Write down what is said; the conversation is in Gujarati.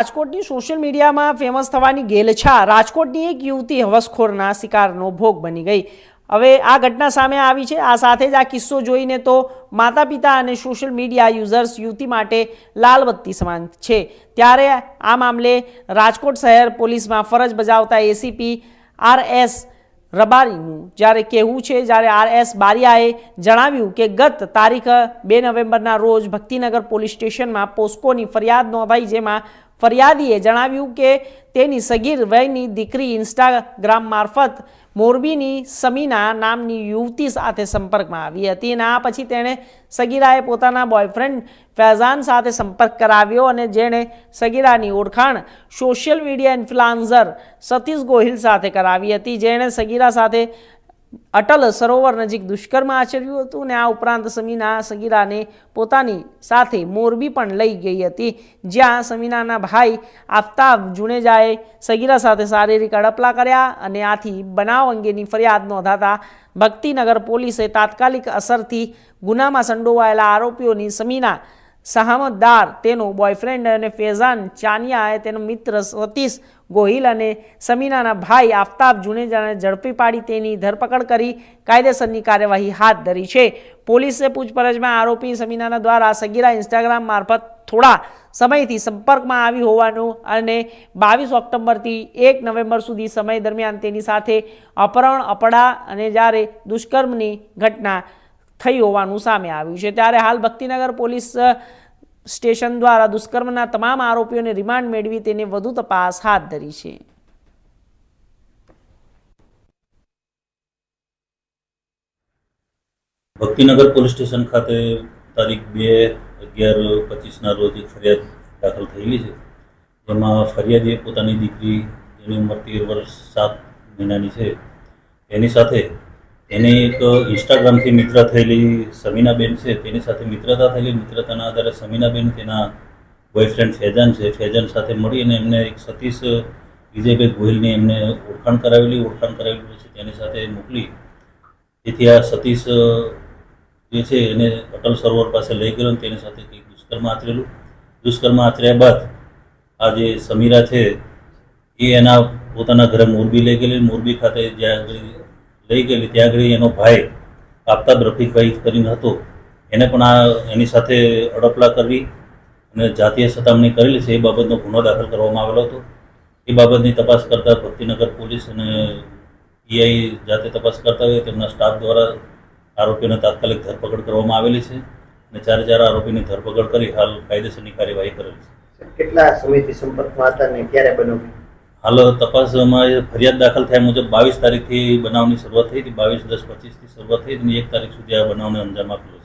રાજકોટની સોશિયલ મીડિયામાં ફેમસ થવાની ગેલછા. રાજકોટની એક યુવતી હવસખોરના શિકારનો ભોગ બની ગઈ. હવે આ ઘટના સામે આવી છે. આ સાથે જ આ કિસ્સો જોઈને તો માતા પિતા અને સોશિયલ મીડિયા યુઝર્સ યુવતી માટે લાલબત્તી સમાન છે. ત્યારે આ મામલે રાજકોટ શહેર પોલીસમાં ફરજ બજાવતા એસીપી આર એસ રબારીનું જ્યારે કહેવું છે, જ્યારે આર એસ બારિયાએ જણાવ્યું કે ગત તારીખ બે નવેમ્બરના રોજ ભક્તિનગર પોલીસ સ્ટેશનમાં પોસ્કોની ફરિયાદ નોંધાઈ, જેમાં ફરિયાદીએ જણાવ્યું કે તેની સગીર વયની દીકરી ઇન્સ્ટાગ્રામ મારફત મોરબીની સમીના નામની યુવતી સાથે સંપર્કમાં આવી હતી અને આ પછી તેણે સગીરાએ પોતાના બોયફ્રેન્ડ ફૈઝાન સાથે સંપર્ક કરાવ્યો અને જેણે સગીરાની ઓળખાણ social media influencer Satish Gohil સાથે કરાવી હતી. જેણે સગીરા સાથે અટલ સરોવર નજીક દુષ્કર્મ આચર્યું હતું અને આ ઉપરાંત સમીના સગીરાને પોતાની સાથે મોરબી પણ લઈ ગઈ હતી. જ્યાં સમીનાના ભાઈ આફતાબ જુનેજાએ સગીરા સાથે શારીરિક અડપલા કર્યા અને આથી બનાવ અંગેની ફરિયાદ નોંધાતા ભક્તિનગર પોલીસે તાત્કાલિક અસરથી ગુનામાં સંડોવાયેલા આરોપીઓની સમીના સહમતદાર, તેનો બોયફ્રેન્ડ અને ફેઝાન ચાનિયાએ તેનો મિત્ર સતીશ ગોહિલ અને સમીનાના ભાઈ આફતાબ જુનેજાને ઝડપી પાડી તેની ધરપકડ કરી, કાયદેસરની કાર્યવાહી હાથ ધરી છે. પોલીસે પૂછપરછમાં આરોપી સમીનાના દ્વારા સગીરા ઇન્સ્ટાગ્રામ મારફત થોડા સમયથી સંપર્કમાં આવી હોવાનું અને બાવીસ ઓક્ટોબરથી એક નવેમ્બર સુધી સમય દરમિયાન તેની સાથે અપહરણ, અપડા અને જ્યારે દુષ્કર્મની ઘટના થઈ હોવાનું સામે આવ્યું છે. ત્યારે હાલ ભક્તિનગર પોલીસ સ્ટેશન દ્વારા દુષ્કર્મના તમામ આરોપીઓને રિમાન્ડ મેળવી તેને વધુ તપાસ હાથ ધરી છે. ભક્તિનગર પોલીસ સ્ટેશન ખાતે તારીખ બે અગિયાર પચીસના રોજ એક ફરિયાદ દાખલ થયેલી છે. જેમાં ફરિયાદીએ પોતાની દીકરી જેની ઉંમર તેર વર્ષ સાત મહિનાની છે. એની સાથે એને એક ઇન્સ્ટાગ્રામથી મિત્ર થયેલી સમીનાબેન છે, તેની સાથે મિત્રતા થયેલી. મિત્રતાના આધારે સમીનાબેન તેના બોયફ્રેન્ડ ફેજાન છે. ફેજાન સાથે મળી અને એમને એક સતીશ, વિજયભાઈ ગોહિલની એમને ઓળખાણ કરાવેલી. ઓળખાણ કરાવેલી પછી તેની સાથે મોકલી. તેથી આ સતીશ જે છે એને અટલ સરોવર પાસે લઈ ગયો તેની સાથે કંઈક દુષ્કર્મ આચરેલું. દુષ્કર્મ આચર્યા બાદ આ જે સમીરા છે, એ એના પોતાના ઘરે મોરબી લઈ ગયેલી. મોરબી ખાતે જ્યાં લઈ ગયેલી ત્યાં આગળ એનો ભાઈ આફતાબ રફીકભાઈ કરીને હતો. એને પણ આ એની સાથે અડપલા કરવી અને જાતીય સતામણી કરેલી છે એ બાબતનો ગુનો દાખલ કરવામાં આવેલો હતો. એ બાબતની તપાસ કરતા ભક્તિનગર પોલીસ અને પીઆઈ જાતે તપાસ કરતા હોય તેમના સ્ટાફ દ્વારા આરોપીઓને તાત્કાલિક ધરપકડ કરવામાં આવેલી છે અને ચારે ચાર આરોપીની ધરપકડ કરી હાલ કાયદેસરની કાર્યવાહી કરેલી છે. કેટલા સમયથી સંપર્કમાં હતા ને ક્યારે બન્યું? હાલ તપાસમાં ફરિયાદ દાખલ થયા મુજબ બાવીસ તારીખથી બનાવની શરૂઆત થઈ હતી, બાવીસ, દસ, પચીસથી શરૂઆત થઈ હતી એક તારીખ સુધી આ બનાવને અંજામ આપ્યો